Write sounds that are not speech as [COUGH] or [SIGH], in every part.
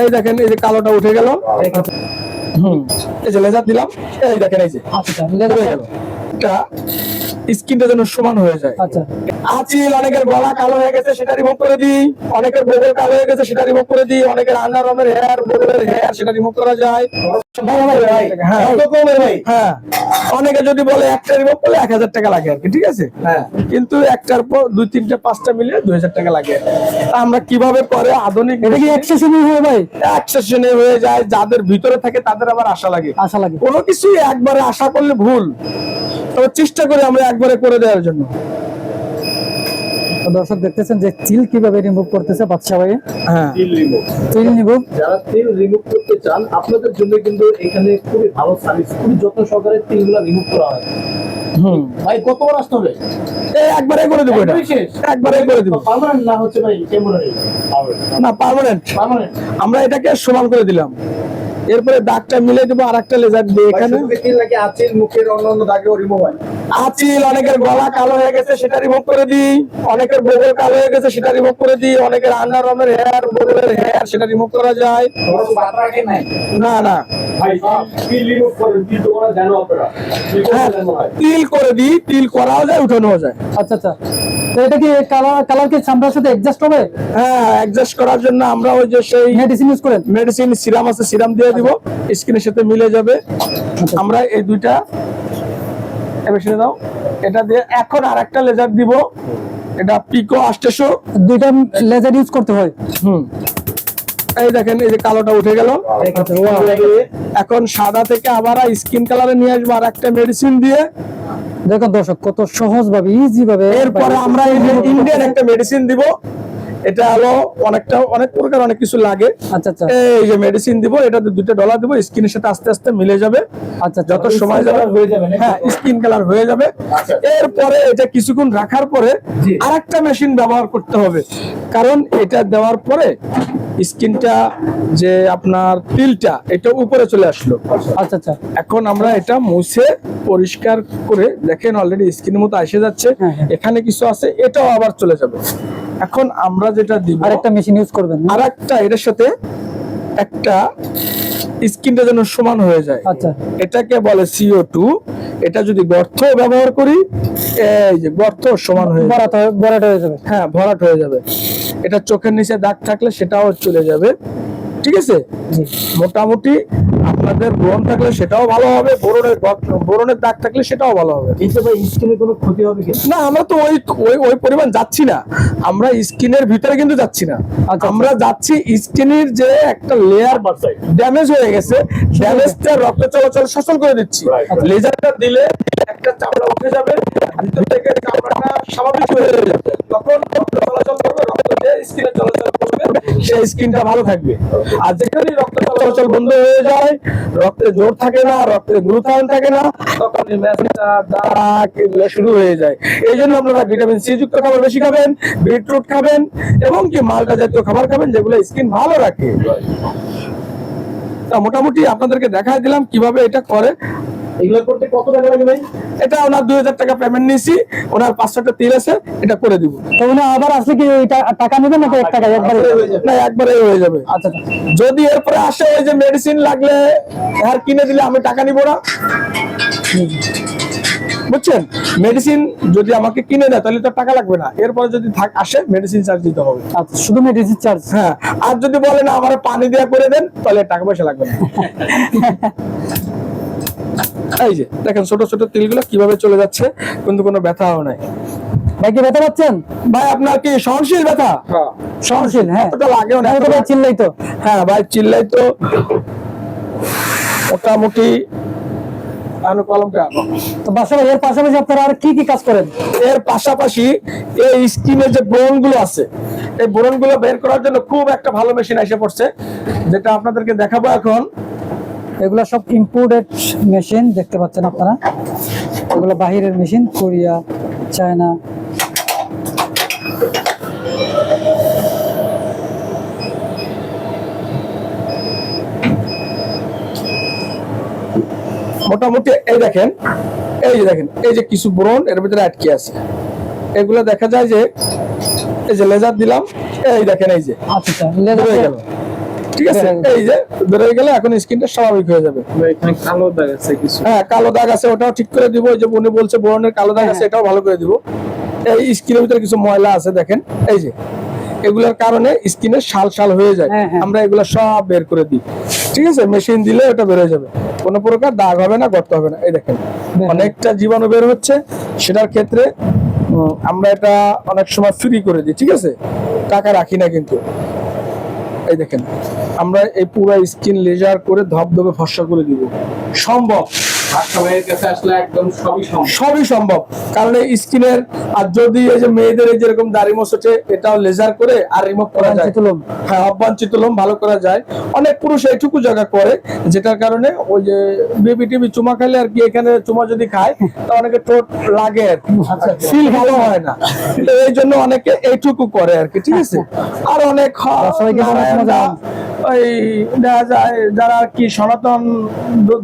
এই দেখেন এই যে কালোটা উঠে গেল। হুম। এই যে লেজার দিলাম এই দেখেন এই যে। আচ্ছা উঠে গেল। এটা স্কিনটা যেন সমান হয়ে যায়। আচ্ছা। আচিল অনেকের গলা কালো হয়ে গেছে সেটা রিমুভ করে দিই। অনেকের বগল কালো হয়ে গেছে সেটা রিমুভ করে দিই। অনেকের আন্ডারআর্মের হেয়ার বগলের হেয়ার সেটা রিমুভ করা যায়। অনেকে যদি বলে একটা করলে এক হাজার টাকা লাগে আর কি ঠিক আছে? হ্যাঁ। কিন্তু একটার পর দুই তিনটা পাঁচটা মিলিয়ে দুই হাজার টাকা লাগে। তা আমরা কীভাবে করে আধুনিক এটা কি একশো সময় ভাই? অ্যাক্সেশনে হয়ে যায় যাদের ভিতরে থাকে তাদের আবার আশা লাগে। আশা লাগে। কোনো কিছু একবারে আশা করলে ভুল। তবে চেষ্টা করি আমরা একবারে করে দেওয়ার জন্য। দর্শক দেখতেছেন যে তিল কীভাবে রিমুভ করতেছে বাদশা ভাই? হ্যাঁ। তিল রিমুভ তিল রিমুভ যারা তিল রিমুভ করতে চান আপনাদের জন্য কিন্তু এখানে খুবই ভালো সার্ভিস খুবই যত্ন সহকারে তিলগুলো রিমুভ করা হয়। ভাই কতবার আসতে হবে? একবারে করে দেবো এটা। একবারে করে দেবো। পার্মানেন্ট না হচ্ছে ভাই টেম্পোরারি না পার্মানেন্ট পার্মানেন্ট আমরা এটাকে সমান করে দিলাম। এরপরে দাগটা মিলে দেবো আর একটা লেজার দিয়ে এখানে। মুখের অন্যান্য দাগেও রিমুভ হয়? আচিল অনেকের গলা কালো হয়ে গেছে সেটা রিমুভ করে দিই। অনেকের বগল কালো হয়ে গেছে সেটা রিমুভ করে দিই। অনেকের আন্ডারআর্মের হেয়ার বগলের হেয়ার সেটা রিমুভ করা যায়। না না। তিল করা হ্যাঁ তিল করে দিই তিল করাও যায় উঠানোও যায়। আচ্ছা আচ্ছা। তো এটা কি কালার কালার কি চামড়ার সাথে অ্যাডজাস্ট হবে? হ্যাঁ অ্যাডজাস্ট করার জন্য আমরা ওই যে সেই মেডিসিন ইউজ করেন? মেডিসিন সিরাম আছে সিরাম দিয়ে দিব। স্কিনের সাথে মিলে যাবে। আমরা এই দুইটা এবার দাও। এটা দিয়ে এখন আর একটা লেজার দিব। এটা পিকো দুইটা লেজার ইউজ করতে হয়। হুম। এই দেখেন এই যে কালোটা উঠে গেল। এখন সাদা থেকে আবার স্কিন কালারে নিয়ে আসব আর একটা মেডিসিন দিয়ে। দেখুন দর্শক কত সহজ ভাবে ইজি ভাবে এরপরে আমরা ইন্ডিয়ান একটা মেডিসিন দিব। এটা হলো অনেকটা অনেক প্রকার অনেক কিছু লাগে। আচ্ছা আচ্ছা। এই যে মেডিসিন দিব এটাতে দুটো ডলার দিব স্কিনের সাথে আস্তে আস্তে মিলে যাবে। আচ্ছা যত সময় যাবে হয়ে যাবে হ্যাঁ স্কিন কালার হয়ে যাবে। আচ্ছা। এরপরে এটা কিছুক্ষণ রাখার পরে আরেকটা মেশিন ব্যবহার করতে হবে। কারণ এটা দেওয়ার পরে স্কিনটা যে আপনার তিলটা এটা উপরে চলে আসলো। আচ্ছা আচ্ছা। এখন আমরা এটা মুছে পরিষ্কার করে দেখেন অলরেডি স্কিনের মতো এসে যাচ্ছে। হ্যাঁ, হ্যাঁ। এখানে কিছু আছে এটাও আবার চলে যাবে। এখন আমরা যেটা দিব আরেকটা মেশিন ইউজ করবেন আর একটা এটার সাথে একটা স্কিনটা যেন সমান হয়ে যায়। আচ্ছা। এটাকে বলে সিও টু এটা যদি গর্ত ব্যবহার করি এই যে গর্ত সমান হয়ে ভরাট ভরাট হয়ে ভরাট হয়ে যাবে। হ্যাঁ ভরাট হয়ে যাবে। এটা চোখের নিচে দাগ থাকলে সেটাও চলে যাবে। ঠিক আছে? মোটামুটি আপনাদের ব্রণ থাকলে সেটাও ভালো হবে বোরনের বোরনের দাগ থাকলে সেটাও ভালো হবে। এতে ভাই স্কিনের কোনো ক্ষতি হবে কি? না আমরা তো ওই ওই ওই পরিমাণ যাচ্ছি না। আমরা স্কিনের ভিতরে কিন্তু যাচ্ছি না। আচ্ছা। আমরা যাচ্ছি স্কিনের যে একটা লেয়ার ড্যামেজ হয়ে গেছে ড্যামেজটা রক্ত চলাচল সচল করে দিচ্ছি. লেজারটা দিলে একটা চামড়া উঠে যাবে ভিতর থেকে চামড়াটা স্বাভাবিক হয়ে যাবে। তখন রক্ত চলাচল করবে রক্ত যে স্কিনে চলাচল সেই স্কিনটা ভালো থাকবে। আর যেখানে রক্ত চলাচল বন্ধ হয়ে যায়, রক্তে জোর থাকে না, রক্তে গ্লুথায়ন থাকে না তখন দাগ শুরু হয়ে যায়। এই জন্য আপনারা ভিটামিন সি যুক্ত খাবার বেশি খাবেন, বিটরুট খাবেন, এবং কি মালটা জাতীয় খাবার খাবেন যেগুলো স্কিন ভালো রাখে। মোটামুটি আপনাদেরকে দেখাই দিলাম কীভাবে এটা করে। এগুলো করতে কত টাকা লাগে ভাই এটা ওনার দুই হাজার টাকা পেমেন্ট নিয়েছি ওনার পাঁচশোটা তিল আছে এটা করে দিব। তো উনি আবার আসলে কি টাকা নেবেন নাকি এক টাকা একবারে। না একবারে হয়ে যাবে। আচ্ছা আচ্ছা। যদি এরপরে আসে ওই যে মেডিসিন লাগলে আর কিনে দিলে আমি টাকা নিব না। বুঝছেন? মেডিসিন যদি আমাকে কিনে দেয় তাহলে তো টাকা লাগবে না। এরপরে যদি থাক আসে মেডিসিন চার্জ দিতে হবে। আচ্ছা শুধু মেডিসিন চার্জ হ্যাঁ আর যদি বলে না আমার পানি দেওয়া করে দেন তাহলে টাকা পয়সা লাগবে না। [LAUGHS] এই যে দেখেন ছোট ছোট তিলগুলো কীভাবে চলে যাচ্ছে কিন্তু কোনো ব্যথাও নাই। ভাই কি ব্যথা পাচ্ছেন? ভাই আপনার কি সহনশীল ব্যথা? সহনশীল হ্যাঁ। অতটা লাগেও না। ভাই চিল্লাই তো? হ্যাঁ ভাই চিল্লাই তো। মোটামুটি আনু কলমটা আনো। তো এর পাশাপাশি আপনারা আর কি কি কাজ করেন? এর পাশাপাশি এই স্কিনের যে আছে এই ব্রণগুলো বের করার জন্য খুব একটা ভালো মেশিন এসে পড়ছে যেটা আপনাদেরকে দেখাবো এখন। এগুলো সব ইম্পোর্টেড মেশিন দেখতে পাচ্ছেন আপনারা। এগুলো বাহিরের মেশিন কোরিয়া চায়না। মোটামুটি এই দেখেন এই যে দেখেন এই যে কিছু ব্রণ এর ভিতরে আটকে আছে। এগুলো দেখা যায় যে এই যে লেজার দিলাম এই দেখেন এই যে। আচ্ছা আচ্ছা হয়ে লেজার গেল। ঠিক আছে? এই যে হয়ে গেলে এখন স্কিনটা স্বাভাবিক হয়ে যাবে। এখানে কালো দাগ আছে কিছু। হ্যাঁ কালো দাগ আছে ওটাও ঠিক করে দিব। যে উনি বলছে কালো দাগ আছে হ্যাঁ। এটাও ভালো করে দিব। এই স্কিনের ভিতরে কিছু ময়লা আছে দেখেন। এই যে এগুলোর কারণে স্কিনে শাল শাল হয়ে যায়। হ্যাঁ, হ্যাঁ। আমরা এগুলো সব বের করে দিই। ঠিক আছে? মেশিন দিলে ওটা বের হয়ে যাবে। কোনো প্রকার দাগ হবে না গর্ত হবে না। এই দেখেন অনেকটা জীবাণু বের হচ্ছে। সেটার ক্ষেত্রে আমরা এটা অনেক সময় ফ্রি করে দিই ঠিক আছে? টাকা রাখি না কিন্তু। এই দেখেন আমরা এই পুরো স্কিন লেজার করে ধপধপে ফর্সা করে দিব। সম্ভব। সবই সম্ভব। কারণ এই স্কিনের আর যদি এই যে মেয়েদের এই যেরকম দাড়ি মোছটে এটাও লেজার করে আর রিমুভ করা যায়। হ্যাঁ অবাঞ্ছিত লোম ভালো করা যায়। অনেক পুরুষ এইটুকু জায়গা করে যেটার কারণে ওই যে বেবি টিবি চুমা খাইলে আর কি এখানে চুমা যদি খায় তা অনেকে ঠোঁট লাগে আর ফিল ভালো হয় না। তো এই জন্য অনেকে এইটুকু করে আর কি ঠিক আছে? আর অনেক। ওই দেখা যায় যারা কি সনাতন দ-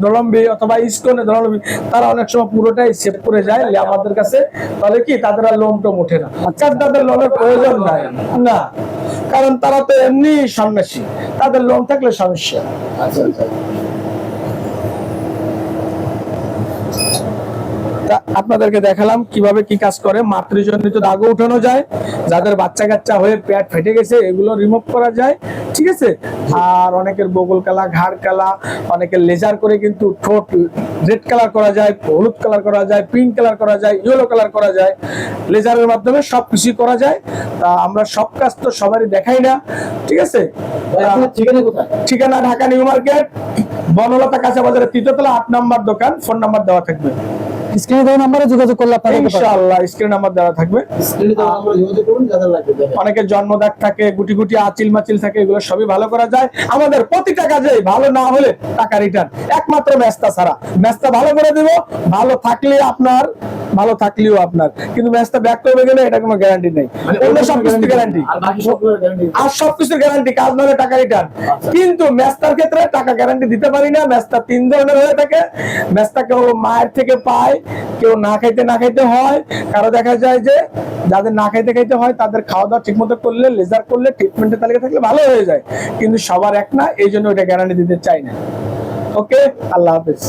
অথবা ইস্কনে ধর্মাবলম্বী তারা অনেক সময় পুরোটাই সেভ করে যায় আমাদের কাছে। তাহলে কি? তাদের আর লোন টোম ওঠে না। আচ্ছা। তাদের লোনের প্রয়োজন নাই। না। কারণ তারা তো এমনি সন্ন্যাসী। তাদের লোন থাকলে সমস্যা। আচ্ছা আচ্ছা। আপনাদেরকে দেখালাম কীভাবে কি কাজ করে। মাতৃজনিত দাগও উঠানো যায় যাদের বাচ্চা কাচ্চা হয়ে পেট ফেটে গেছে এগুলো রিমুভ করা যায় ঠিক আছে? আর অনেকের বগল কালা ঘাড় কালা অনেকের লেজার করে কিন্তু ঠোঁট রেড কালার করা যায় হলুদ কালার করা যায় পিঙ্ক কালার করা যায় ইয়েলো কালার করা যায়। লেজারের মাধ্যমে সব কিছুই করা যায়। তা আমরা সব কাজ তো সবারই দেখাই না ঠিক আছে? ঠিকানা ঢাকা নিউ মার্কেট বনলতা কাঁচা বাজারের তৃতীয়তলা আট নাম্বার দোকান ফোন নাম্বার দেওয়া থাকবে। স্ক্রিনে দেওয়া নাম্বারে যোগাযোগ করলে আপনারা। ইনশাআল্লাহ স্ক্রিন নাম্বার দেওয়া থাকবে। স্ক্রিনে তো আমরা যোগাযোগ করুন যাদের লাগবে অনেকের জন্মদাগ থাকে গুটি গুটি আচিল মাচিল থাকে এগুলো সবই ভালো করা যায়। আমাদের প্রতিটা কাজে ভালো না হলে টাকা রিটার্ন একমাত্র ম্যাচটা ছাড়া। ম্যাচটা ভালো করে দিব ভালো থাকলে আপনার ভালো থাকলেও আপনার। কিন্তু ম্যাচটা ব্যাক করবে গেলে এটা কোনো গ্যারান্টি নেই। অন্য সব কিছু গ্যারান্টি আর বাকি সবগুলোর গ্যারান্টি আর সবকিছুর গ্যারান্টি কাজ নাহলে টাকা রিটার্ন কিন্তু ম্যাচটার ক্ষেত্রে টাকা গ্যারান্টি দিতে পারি না। ম্যাচটা তিন ধরনের হয়ে থাকে। ম্যাচটা কেউ মায়ের থেকে পায় কেউ না খাইতে না খাইতে হয়। কারও দেখা যায় যে যাদের না খাইতে খাইতে হয়, তাদের খাওয়া দাওয়া ঠিক মতো করলে লেজার করলে ট্রিটমেন্টের তালিকা থাকলে ভালো হয়ে যায়। কিন্তু সবার এক না, এই জন্য ওটা গ্যারান্টি দিতে চাই না। ওকে আল্লাহ হাফেজ।